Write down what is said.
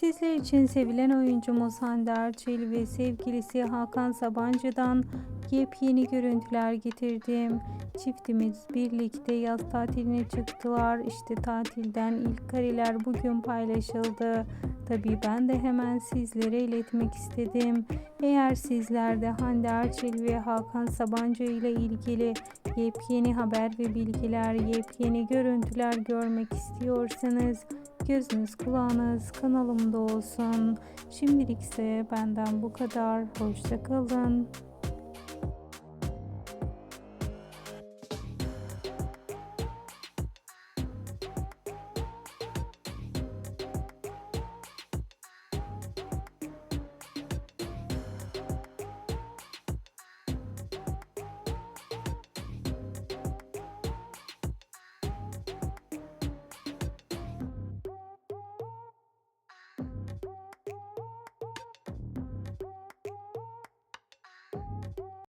Sizler için sevilen oyuncumuz Hande Erçel ve sevgilisi Hakan Sabancı'dan yepyeni görüntüler getirdim. Çiftimiz birlikte yaz tatiline çıktılar. İşte tatilden ilk kareler bugün paylaşıldı. Tabii ben de hemen sizlere iletmek istedim. Eğer sizler de Hande Erçel ve Hakan Sabancı ile ilgili yepyeni haber ve bilgiler, yepyeni görüntüler görmek istiyorsanız gözünüz kulağınız kanalımda olsun. Şimdilik ise benden bu kadar. Hoşçakalın.